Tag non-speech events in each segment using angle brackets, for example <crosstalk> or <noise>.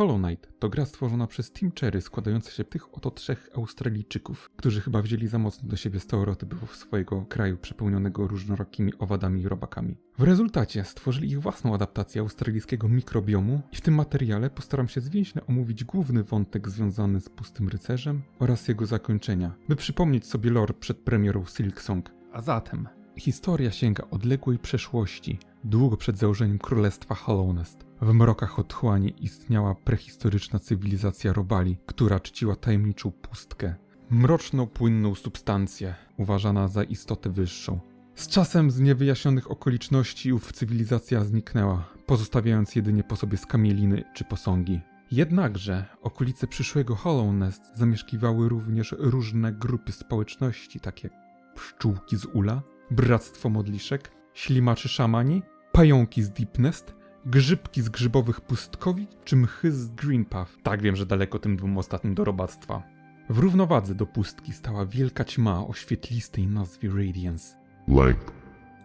Hollow Knight to gra stworzona przez Team Cherry składająca się tych oto trzech Australijczyków, którzy chyba wzięli za mocno do siebie stereotypów swojego kraju przepełnionego różnorakimi owadami i robakami. W rezultacie stworzyli ich własną adaptację australijskiego mikrobiomu i w tym materiale postaram się zwięźle omówić główny wątek związany z Pustym Rycerzem oraz jego zakończenia, by przypomnieć sobie lore przed premierą Silksong. A zatem, historia sięga odległej przeszłości, długo przed założeniem Królestwa Hallownest. W mrokach otchłani istniała prehistoryczna cywilizacja robali, która czciła tajemniczą pustkę. Mroczną, płynną substancję, uważana za istotę wyższą. Z czasem z niewyjaśnionych okoliczności ów cywilizacja zniknęła, pozostawiając jedynie po sobie skamieliny czy posągi. Jednakże okolice przyszłego Hollow Nest zamieszkiwały również różne grupy społeczności, takie jak pszczółki z Ula, bractwo modliszek, ślimaczy szamani, pająki z Deep Nest, grzybki z grzybowych pustkowi czy mchy z Greenpath. Tak wiem, że daleko tym dwóm ostatnim do robactwa. W równowadze do pustki stała wielka ćma o świetlistej nazwie Radiance Light.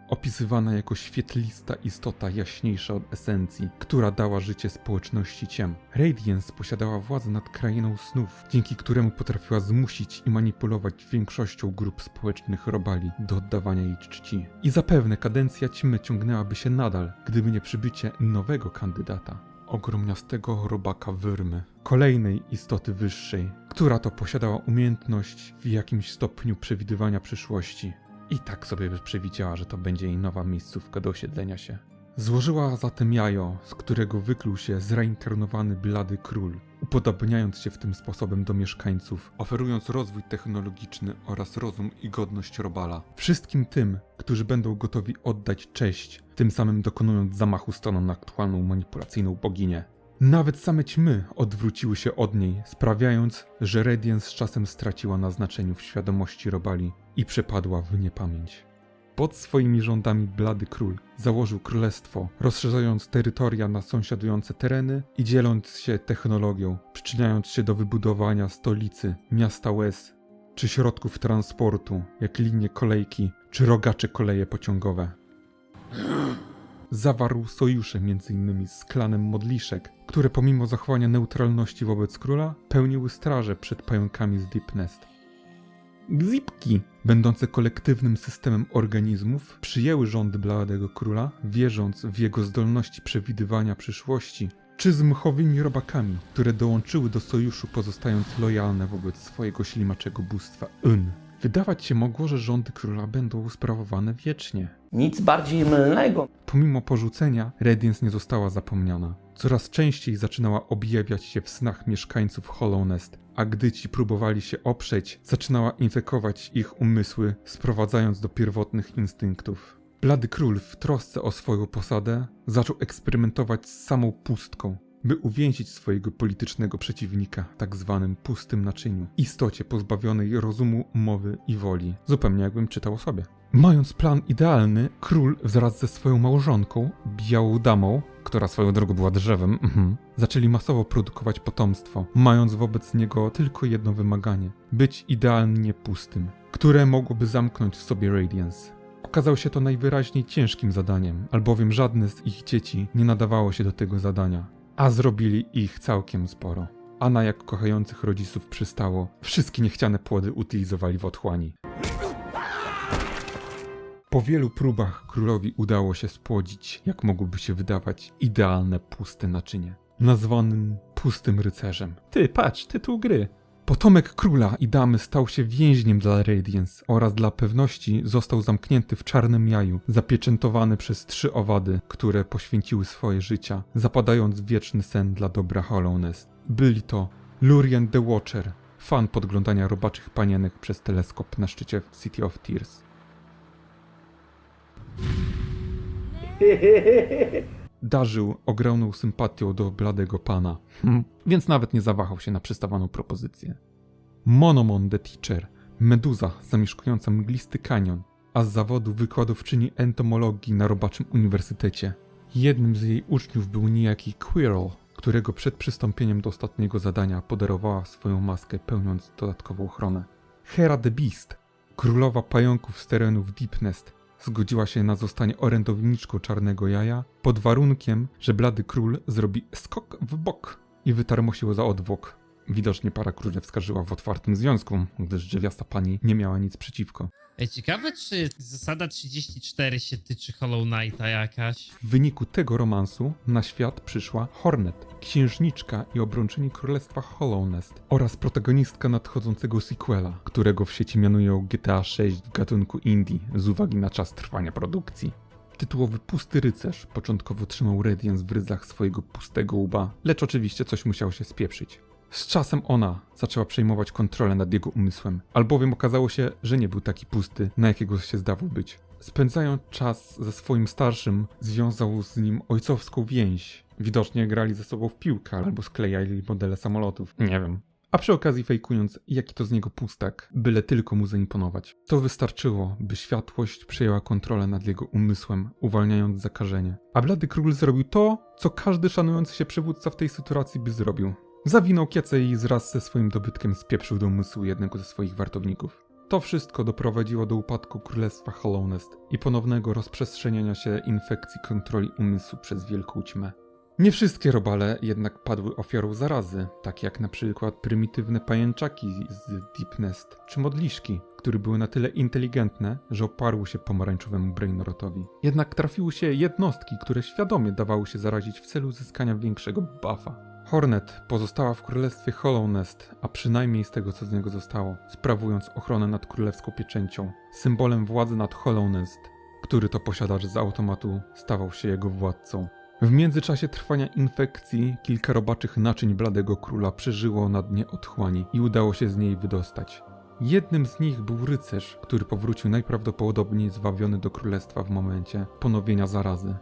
Opisywana jako świetlista istota jaśniejsza od esencji, która dała życie społeczności ciem. Radiance posiadała władzę nad krainą snów, dzięki któremu potrafiła zmusić i manipulować większością grup społecznych robali do oddawania jej czci. I zapewne kadencja ćmy ciągnęłaby się nadal, gdyby nie przybycie nowego kandydata. Ogromniastego robaka Wyrmy, kolejnej istoty wyższej, która to posiadała umiejętność w jakimś stopniu przewidywania przyszłości. I tak sobie przewidziała, że to będzie jej nowa miejscówka do osiedlenia się. Złożyła zatem jajo, z którego wykluł się zreinkarnowany blady król, upodobniając się w tym sposobem do mieszkańców, oferując rozwój technologiczny oraz rozum i godność robala. Wszystkim tym, którzy będą gotowi oddać cześć, tym samym dokonując zamachu stoną na aktualną manipulacyjną boginię. Nawet same ćmy odwróciły się od niej, sprawiając, że Radiance z czasem straciła na znaczeniu w świadomości robali i przepadła w niepamięć. Pod swoimi rządami Blady Król założył królestwo, rozszerzając terytoria na sąsiadujące tereny i dzieląc się technologią, przyczyniając się do wybudowania stolicy, miasta łez, czy środków transportu, jak linie kolejki, czy rogacze koleje pociągowe. Zawarł sojusze m.in. z klanem Modliszek, które pomimo zachowania neutralności wobec króla, pełniły straże przed pająkami z Deep Nest. Gzipki, będące kolektywnym systemem organizmów, przyjęły rządy Bladego Króla, wierząc w jego zdolności przewidywania przyszłości, czy z mchowymi robakami, które dołączyły do sojuszu pozostając lojalne wobec swojego ślimaczego bóstwa Un. Wydawać się mogło, że rządy króla będą sprawowane wiecznie. Nic bardziej mylnego. Pomimo porzucenia, Radiance nie została zapomniana. Coraz częściej zaczynała objawiać się w snach mieszkańców Hollow Nest, a gdy ci próbowali się oprzeć, zaczynała infekować ich umysły, sprowadzając do pierwotnych instynktów. Blady Król w trosce o swoją posadę zaczął eksperymentować z samą pustką, by uwięzić swojego politycznego przeciwnika w tak zwanym pustym naczyniu, istocie pozbawionej rozumu, mowy i woli, zupełnie jakbym czytał o sobie. Mając plan idealny, król wraz ze swoją małżonką, białą damą, która swoją drogą była drzewem, mhm, zaczęli masowo produkować potomstwo, mając wobec niego tylko jedno wymaganie być idealnie pustym, które mogłoby zamknąć w sobie Radiance. Okazało się to najwyraźniej ciężkim zadaniem, albowiem żadne z ich dzieci nie nadawało się do tego zadania, a zrobili ich całkiem sporo. A na jak kochających rodziców przystało, wszystkie niechciane płody utylizowali w otchłani. Po wielu próbach królowi udało się spłodzić, jak mogłoby się wydawać, idealne puste naczynie, nazwanym Pustym Rycerzem. Ty, patrz, tytuł gry. Potomek króla i damy stał się więźniem dla Radiance oraz dla pewności został zamknięty w czarnym jaju, zapieczętowany przez trzy owady, które poświęciły swoje życia, zapadając w wieczny sen dla dobra Hollow Nest. Byli to Lurien the Watcher, fan podglądania robaczych panienek przez teleskop na szczycie City of Tears. <laughs> Darzył ogromną sympatią do bladego pana, hm, więc nawet nie zawahał się na przystawaną propozycję. Monomon the Teacher, meduza zamieszkująca mglisty kanion, a z zawodu wykładowczyni entomologii na robaczym uniwersytecie. Jednym z jej uczniów był niejaki Quirrell, którego przed przystąpieniem do ostatniego zadania podarowała swoją maskę, pełniąc dodatkową ochronę. Hera the Beast, królowa pająków z terenów Deep Nest, zgodziła się na zostanie orędowniczką czarnego jaja pod warunkiem, że blady król zrobi skok w bok i wytarmosiło za odwłok. Widocznie para królewska żyła w otwartym związku, gdyż drzewiasta pani nie miała nic przeciwko. Ej, ciekawe, czy zasada 34 się tyczy Hollow Knighta jakaś? W wyniku tego romansu na świat przyszła Hornet, księżniczka i obrończyni królestwa Hollownest oraz protagonistka nadchodzącego sequela, którego w sieci mianują GTA 6 w gatunku indie z uwagi na czas trwania produkcji. Tytułowy Pusty Rycerz początkowo trzymał Radiance w ryzach swojego pustego łba, lecz oczywiście coś musiało się spieprzyć. Z czasem ona zaczęła przejmować kontrolę nad jego umysłem, albowiem okazało się, że nie był taki pusty, na jakiego się zdawał być. Spędzając czas ze swoim starszym, związał z nim ojcowską więź. Widocznie grali ze sobą w piłkę albo sklejali modele samolotów. Nie wiem. A przy okazji fejkując, jaki to z niego pustak, byle tylko mu zaimponować. To wystarczyło, by światłość przejęła kontrolę nad jego umysłem, uwalniając zakażenie. A Blady Król zrobił to, co każdy szanujący się przywódca w tej sytuacji by zrobił. Zawinął kiecę i wraz ze swoim dobytkiem spieprzył do umysłu jednego ze swoich wartowników. To wszystko doprowadziło do upadku Królestwa Hollownest i ponownego rozprzestrzeniania się infekcji kontroli umysłu przez wielką ćmę. Nie wszystkie robale jednak padły ofiarą zarazy, tak jak na przykład prymitywne pajęczaki z Deep Nest, czy modliszki, które były na tyle inteligentne, że oparły się pomarańczowemu brainrotowi. Jednak trafiły się jednostki, które świadomie dawały się zarazić w celu uzyskania większego buffa. Hornet pozostała w królestwie Hollownest, a przynajmniej z tego co z niego zostało, sprawując ochronę nad królewską pieczęcią, symbolem władzy nad Hollownest, który to posiadacz z automatu stawał się jego władcą. W międzyczasie trwania infekcji kilka robaczych naczyń Bladego Króla przeżyło na dnie otchłani i udało się z niej wydostać. Jednym z nich był rycerz, który powrócił najprawdopodobniej zwawiony do królestwa w momencie ponowienia zarazy.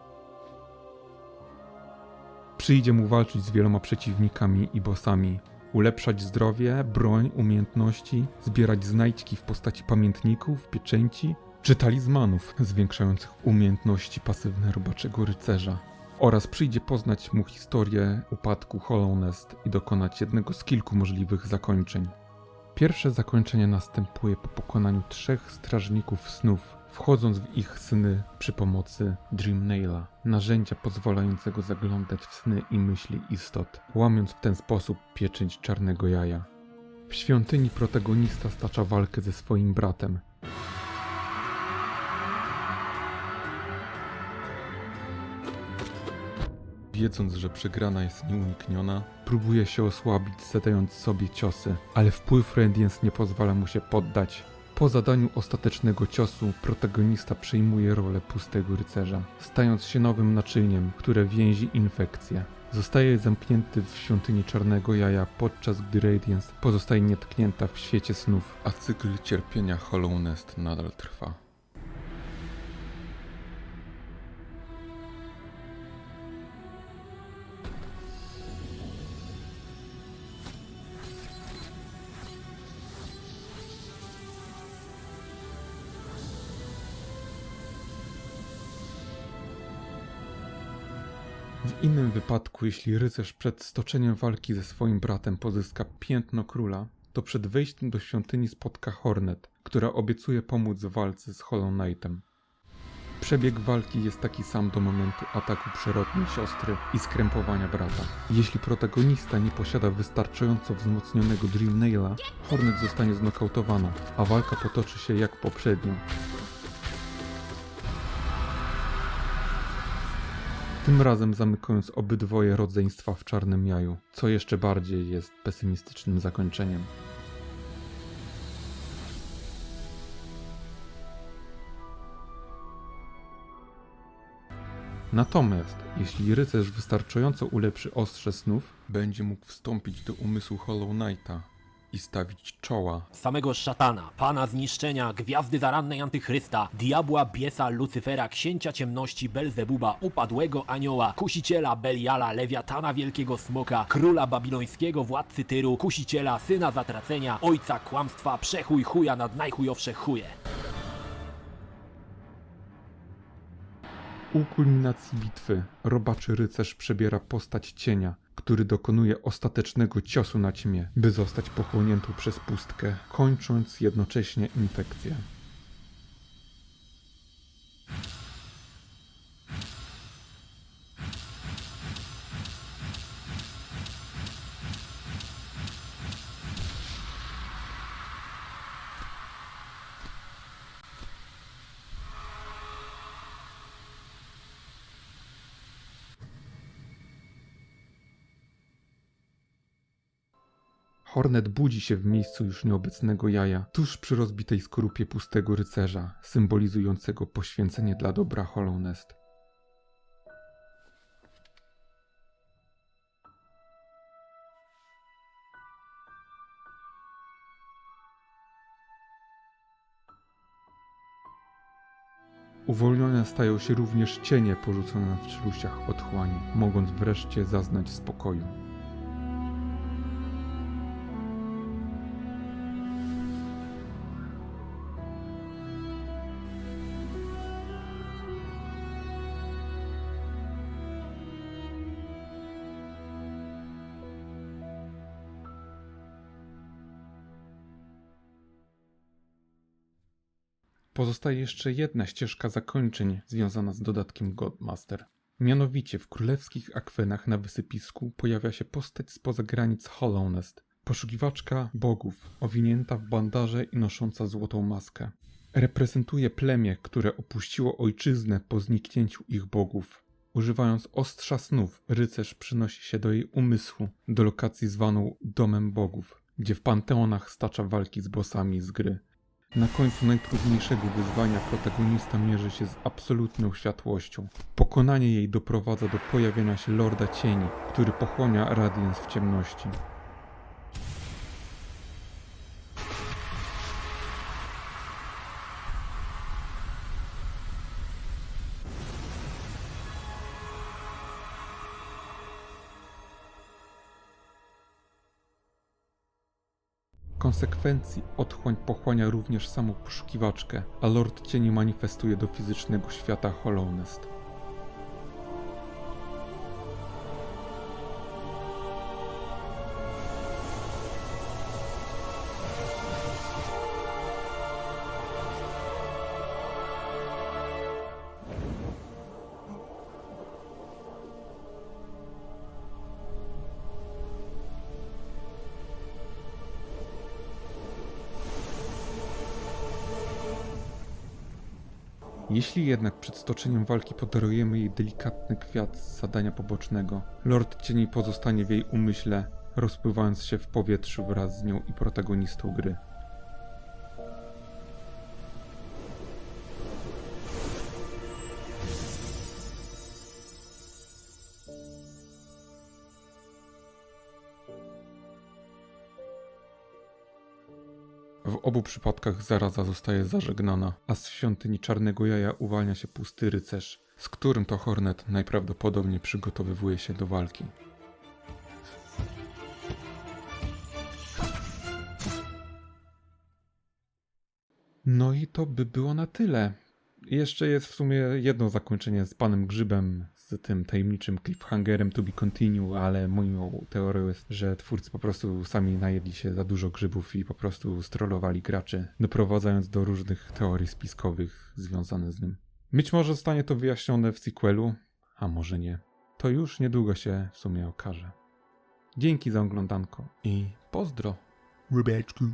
Przyjdzie mu walczyć z wieloma przeciwnikami i bossami, ulepszać zdrowie, broń, umiejętności, zbierać znajdźki w postaci pamiętników, pieczęci czy talizmanów zwiększających umiejętności pasywne robaczego rycerza. Oraz przyjdzie poznać mu historię upadku Hollownest i dokonać jednego z kilku możliwych zakończeń. Pierwsze zakończenie następuje po pokonaniu trzech strażników snów, wchodząc w ich sny przy pomocy Dreamnaila, narzędzia pozwalającego zaglądać w sny i myśli istot, łamiąc w ten sposób pieczęć czarnego jaja. W świątyni protagonista stacza walkę ze swoim bratem. Wiedząc, że przegrana jest nieunikniona, próbuje się osłabić, zadając sobie ciosy, ale wpływ Radiance nie pozwala mu się poddać. Po zadaniu ostatecznego ciosu, protagonista przejmuje rolę pustego rycerza, stając się nowym naczyniem, które więzi infekcję. Zostaje zamknięty w świątyni czarnego jaja, podczas gdy Radiance pozostaje nietknięta w świecie snów, a cykl cierpienia Hollownest nadal trwa. Innym wypadku, jeśli rycerz przed stoczeniem walki ze swoim bratem pozyska piętno króla, to przed wejściem do świątyni spotka Hornet, która obiecuje pomóc w walce z Hollow Knightem. Przebieg walki jest taki sam do momentu ataku przerodniej siostry i skrępowania brata. Jeśli protagonista nie posiada wystarczająco wzmocnionego Dreamnaila, Hornet zostanie znokautowana, a walka potoczy się jak poprzednio. Tym razem zamykając obydwoje rodzeństwa w czarnym jaju, co jeszcze bardziej jest pesymistycznym zakończeniem. Natomiast, jeśli rycerz wystarczająco ulepszy ostrze snów, będzie mógł wstąpić do umysłu Hollow Knighta i stawić czoła samego szatana, pana zniszczenia, gwiazdy zarannej antychrysta, diabła, biesa, Lucyfera, księcia ciemności, Belzebuba, upadłego anioła, kusiciela, Beliala, lewiatana wielkiego smoka, króla babilońskiego, władcy Tyru, kusiciela, syna zatracenia, ojca kłamstwa, przechuj chuja nad najchujowsze chuje. U kulminacji bitwy robaczy rycerz przebiera postać cienia, który dokonuje ostatecznego ciosu na ćmie, by zostać pochłoniętą przez pustkę, kończąc jednocześnie infekcję. Hornet budzi się w miejscu już nieobecnego jaja, tuż przy rozbitej skorupie pustego rycerza, symbolizującego poświęcenie dla dobra Hollow Nest. Uwolnione stają się również cienie porzucone w czeluściach otchłani, mogąc wreszcie zaznać spokoju. Pozostaje jeszcze jedna ścieżka zakończeń związana z dodatkiem Godmaster. Mianowicie w królewskich akwenach na wysypisku pojawia się postać spoza granic Hollow Nest. Poszukiwaczka bogów, owinięta w bandaże i nosząca złotą maskę. Reprezentuje plemię, które opuściło ojczyznę po zniknięciu ich bogów. Używając ostrza snów, rycerz przynosi się do jej umysłu, do lokacji zwaną Domem Bogów, gdzie w panteonach stacza walki z bossami z gry. Na końcu najtrudniejszego wyzwania protagonista mierzy się z absolutną światłością. Pokonanie jej doprowadza do pojawienia się Lorda Cieni, który pochłania Radiance w ciemności. Konsekwencji otchłań pochłania również samą poszukiwaczkę, a Lord Cieni manifestuje do fizycznego świata Hollow Jeśli jednak przed stoczeniem walki podarujemy jej delikatny kwiat z zadania pobocznego, Lord Cieni pozostanie w jej umyśle, rozpływając się w powietrzu wraz z nią i protagonistą gry. W obu przypadkach zaraza zostaje zażegnana, a z świątyni Czarnego Jaja uwalnia się pusty rycerz, z którym to Hornet najprawdopodobniej przygotowywuje się do walki. No i to by było na tyle. Jeszcze jest w sumie jedno zakończenie z panem Grzybem, tym tajemniczym cliffhangerem to be continue, ale moją teorią jest, że twórcy po prostu sami najedli się za dużo grzybów i po prostu strollowali graczy, doprowadzając do różnych teorii spiskowych związanych z nim. Być może zostanie to wyjaśnione w sequelu, a może nie. To już niedługo się w sumie okaże. Dzięki za oglądanko i pozdro. Rybeczku.